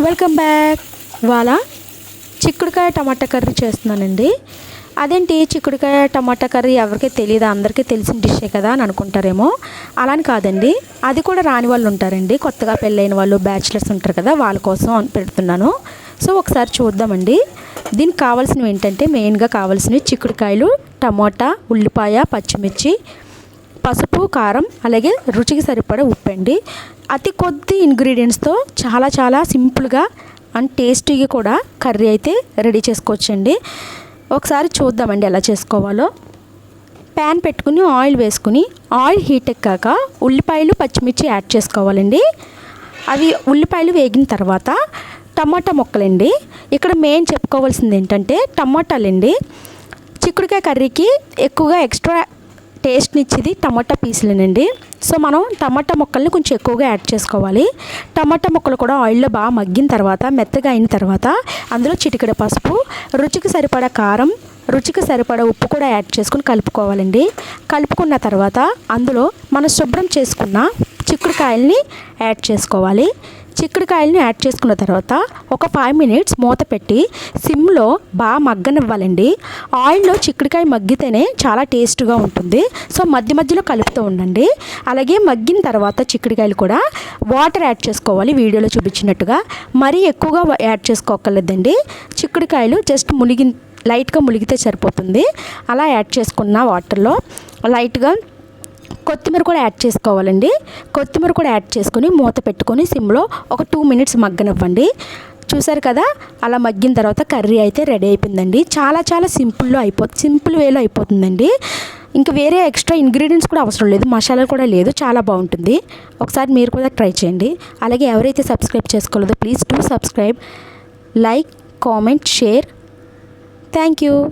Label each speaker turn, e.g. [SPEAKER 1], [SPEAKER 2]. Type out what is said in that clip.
[SPEAKER 1] Welcome back. ఇవాళ చిక్కుడుకాయ టమాటా curry చేస్తున్నానండి. అదేంటి చిక్కుడుకాయ టమాటా కర్రీ ఎవరికీ తెలియదు అందరికీ తెలిసిన డిషే కదా అని అనుకుంటారేమో. అలా అని కాదండి. అది కూడా రాని వాళ్ళు ఉంటారండి. కొత్తగా పెళ్ళైన వాళ్ళు బ్యాచిలర్స్ ఉంటారు కదా వాళ్ళ కోసం పెడుతున్నాను. సో ఒకసారి చూద్దామండి. దీనికి కావాల్సినవి ఏంటంటే మెయిన్గా కావాల్సినవి చిక్కుడుకాయలు టమోటా ఉల్లిపాయ పచ్చిమిర్చి పసుపు కారం అలాగే రుచికి సరిపడే ఉప్పు అండి. అతి కొద్ది ఇంగ్రీడియంట్స్తో చాలా చాలా సింపుల్గా అండ్ టేస్టీగా కూడా కర్రీ అయితే రెడీ చేసుకోవచ్చండి. ఒకసారి చూద్దామండి ఎలా చేసుకోవాలో. ప్యాన్ పెట్టుకుని ఆయిల్ వేసుకుని ఆయిల్ హీట్ ఎక్కాక ఉల్లిపాయలు పచ్చిమిర్చి యాడ్ చేసుకోవాలండి. అవి ఉల్లిపాయలు వేగిన తర్వాత టమాటా ముక్కలండి. ఇక్కడ మెయిన్ చెప్పుకోవాల్సింది ఏంటంటే టమాటాలండి. చిక్కుడుకాయ కర్రీకి ఎక్కువగా ఎక్స్ట్రా టేస్ట్ని ఇచ్చేది టమాటా పీసులేనండి. సో మనం టమాటా ముక్కల్ని కొంచెం ఎక్కువగా యాడ్ చేసుకోవాలి. టమాటా ముక్కలు కూడా ఆయిల్లో బాగా మగ్గిన తర్వాత మెత్తగా అయిన తర్వాత అందులో చిటికెడ పసుపు రుచికి సరిపడా కారం రుచికి సరిపడా ఉప్పు కూడా యాడ్ చేసుకుని కలుపుకోవాలండి. కలుపుకున్న తర్వాత అందులో మనం శుభ్రం చేసుకున్న చిక్కుడుకాయల్ని యాడ్ చేసుకోవాలి. చిక్కుడుకాయలని యాడ్ చేసుకున్న తర్వాత ఒక ఫైవ్ మినిట్స్ మూత పెట్టి సిమ్లో బాగా మగ్గనివ్వాలండి. ఆయిల్లో చిక్కుడుకాయ మగ్గితేనే చాలా టేస్ట్గా ఉంటుంది. సో మధ్య మధ్యలో కలుపుతూ ఉండండి. అలాగే మగ్గిన తర్వాత చిక్కుడుకాయలు కూడా వాటర్ యాడ్ చేసుకోవాలి. వీడియోలో చూపించినట్టుగా మరీ ఎక్కువగా యాడ్ చేసుకోకర్లేదండి చిక్కుడుకాయలు జస్ట్ మునిగి లైట్గా మునిగితే సరిపోతుంది. అలా యాడ్ చేసుకున్న వాటర్లో లైట్గా కొత్తిమీర కూడా యాడ్ చేసుకోవాలండి. కొత్తిమీర కూడా యాడ్ చేసుకొని మూత పెట్టుకొని సిమ్లో ఒక టూ మినిట్స్ మగ్గనివ్వండి. చూసారు కదా? అలా మగ్గిన తర్వాత కర్రీ అయితే రెడీ అయిపోయిందండి. చాలా చాలా సింపుల్లో అయిపో సింపుల్ వేలో అయిపోతుందండి. ఇంకా వేరే ఎక్స్ట్రా ఇంగ్రీడియంట్స్ కూడా అవసరం లేదు. మసాలా కూడా లేదు. చాలా బాగుంటుంది. ఒకసారి మీరు కూడా ట్రై చేయండి. అలాగే ఎవరైతే subscribe చేసుకోలేదో please do subscribe like comment share. Thank you.